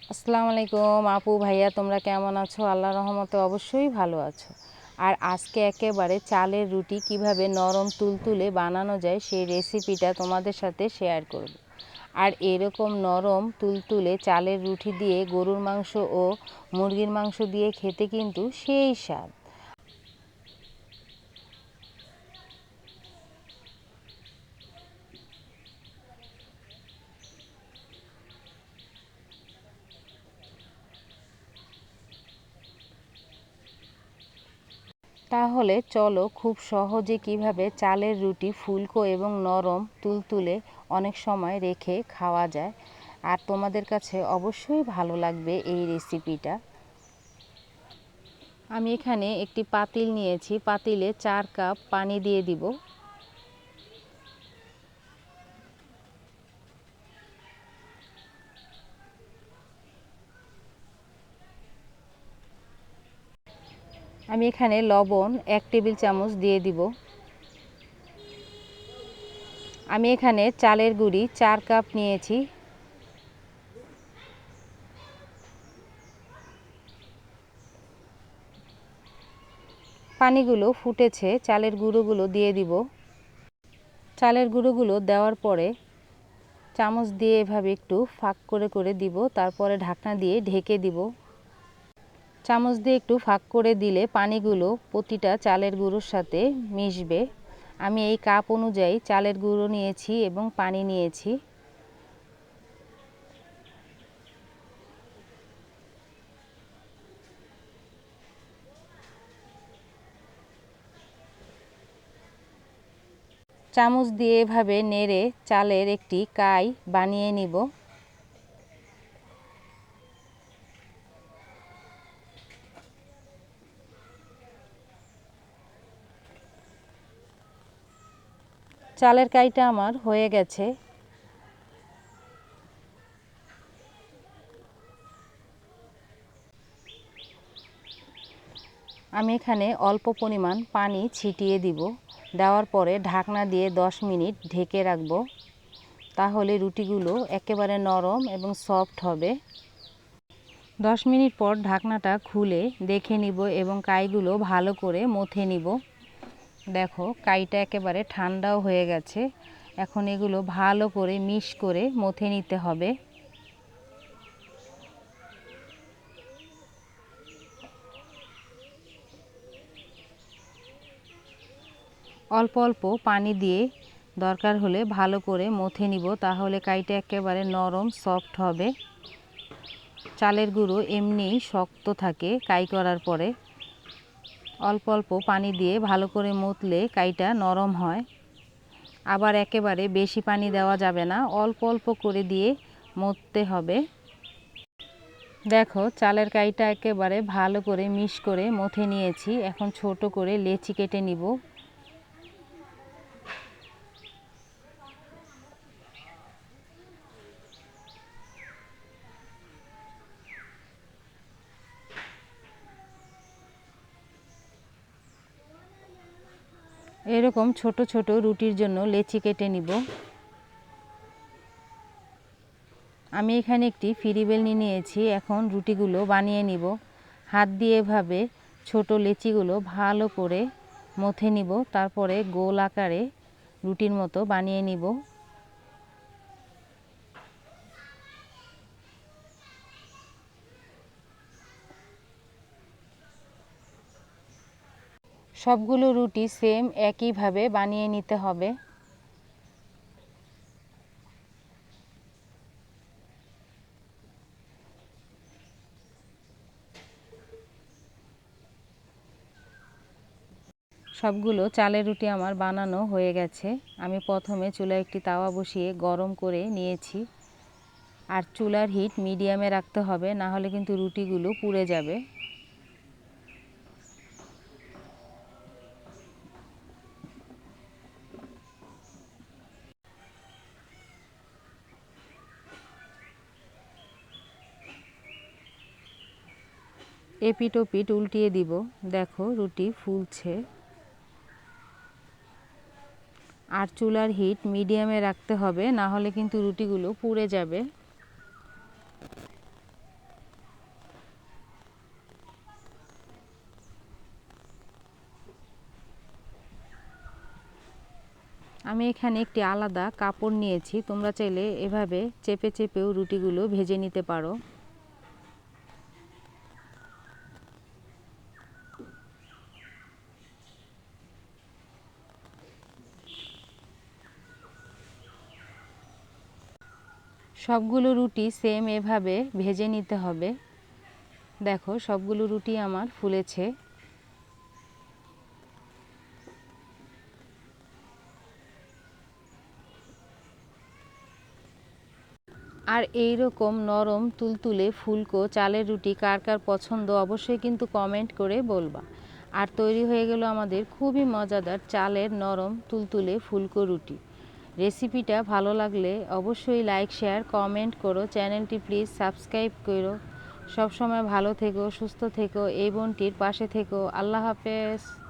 আসসালামু আলাইকুম আপু, ভাইয়া, তোমরা কেমন আছো? আল্লাহ রহমতে অবশ্যই ভালো আছো। আর আজকে একেবারে চালের রুটি কীভাবে নরম তুলতুলে বানানো যায় সেই রেসিপিটা তোমাদের সাথে শেয়ার করব। আর এরকম নরম তুলতুলে চালের রুটি দিয়ে গরুর মাংস ও মুরগির মাংস দিয়ে খেতে কিন্তু সেই স্বাদ। তাহলে চলো খুব সহজে কীভাবে চালের রুটি ফুলকো এবং নরম তুলতুলে অনেক সময় রেখে খাওয়া যায়। আর তোমাদের কাছে অবশ্যই ভালো লাগবে এই রেসিপিটা আমি এখানে একটি পাতিল নিয়েছি। পাতিলে চার কাপ পানি দিয়ে দিব। আমি এখানে লবণ এক টেবিল চামচ দিয়ে দিব। আমি এখানে চালের গুঁড়ি চার কাপ নিয়েছি। পানিগুলো ফুটেছে, চালের গুঁড়োগুলো দিয়ে দিব। চালের গুঁড়োগুলো দেওয়ার পরে চামচ দিয়ে এভাবে একটু ফাঁক করে করে দিব, তারপরে ঢাকনা দিয়ে ঢেকে দিব। চামচ দিয়ে একটু ফাঁক করে দিলে পানিগুলো প্রতিটা চালের গুঁড়োর সাথে মিশবে। আমি এই কাপ অনুযায়ী চালের গুঁড়ো নিয়েছি এবং পানি নিয়েছি। চামচ দিয়ে এভাবে নেড়ে চালের একটি কাই বানিয়ে নিব। চালের কাইটা আমার হয়ে গেছে। আমি এখানে অল্প পরিমাণ পানি ছিটিয়ে দিব। দেওয়ার পরে ঢাকনা দিয়ে 10 মিনিট ঢেকে রাখব। তাহলে রুটিগুলো একেবারে নরম এবং সফট হবে। 10 মিনিট পর ঢাকনাটা খুলে দেখে নিব এবং কাইগুলো ভালো করে মথে নিব। দেখো, কাইটা একেবারে ঠান্ডাও হয়ে গেছে। এখন এগুলো ভালো করে মিশ করে মথে নিতে হবে। অল্প অল্প পানি দিয়ে দরকার হলে ভালো করে মথে নিব, তাহলে কাইটা একেবারে নরম, সফট হবে। চালের গুঁড়ো এমনিই শক্ত থাকে কাই করার পরে। অল্প অল্প পানি দিয়ে ভালো করে মতলে কাইটা নরম হয়। আবার একেবারে বেশি পানি দেওয়া যাবে না, অল্প অল্প করে দিয়ে মততে হবে। দেখো, চালের কাইটা একেবারে ভালো করে মিশ করে মথে নিয়েছি। এখন ছোট করে লেচি কেটে নিব। এরকম ছোট ছোট রুটির জন্য লেচি কেটে নিব। আমি এখানে একটি ফিরিবেল নিয়ে নিয়েছি, এখন রুটিগুলো বানিয়ে নিব। হাত দিয়ে এভাবে ছোট লেচিগুলো ভালো করে মথে নিব, তারপরে গোল আকারে রুটির মতো বানিয়ে নিব। সবগুলো রুটি সেম একইভাবে বানিয়ে নিতে হবে। সবগুলো চালের রুটি আমার বানানো হয়ে গেছে। আমি প্রথমে চুলায় একটি তাওয়া বসিয়ে গরম করে নিয়েছি। আর চুলার হিট মিডিয়ামে রাখতে হবে না হলে কিন্তু রুটিগুলো পুড়ে যাবে। এপিট ওপিট উল্টিয়ে দিব। দেখো, রুটি ফুলছে। আর চুলার হিট মিডিয়ামে রাখতে হবে, না হলে কিন্তু রুটিগুলো পুড়ে যাবে। আমি এখানে একটি আলাদা কাপড় নিয়েছি, তোমরা চাইলে এভাবে চেপে চেপেও রুটিগুলো ভেজে নিতে পারো। সবগুলো রুটি সেম এভাবে ভেজে নিতে হবে। দেখো, সবগুলো রুটি আমার ফুলেছে। আর এই রকম নরম তুলতুলে ফুলকো চালের রুটি কার কার পছন্দ অবশ্যই কিন্তু কমেন্ট করে বলবা। আর তৈরি হয়ে গেল আমাদের খুবই মজাদার চালের নরম তুলতুলে ফুলকো রুটি। রেসিপিটা ভালো লাগলে অবশ্যই লাইক শেয়ার কমেন্ট করো। চ্যানেলটি প্লিজ সাবস্ক্রাইব করো। সবসময় ভালো থেকো, সুস্থ থেকো, এই বোনটির পাশে থেকো। আল্লাহ হাফেজ।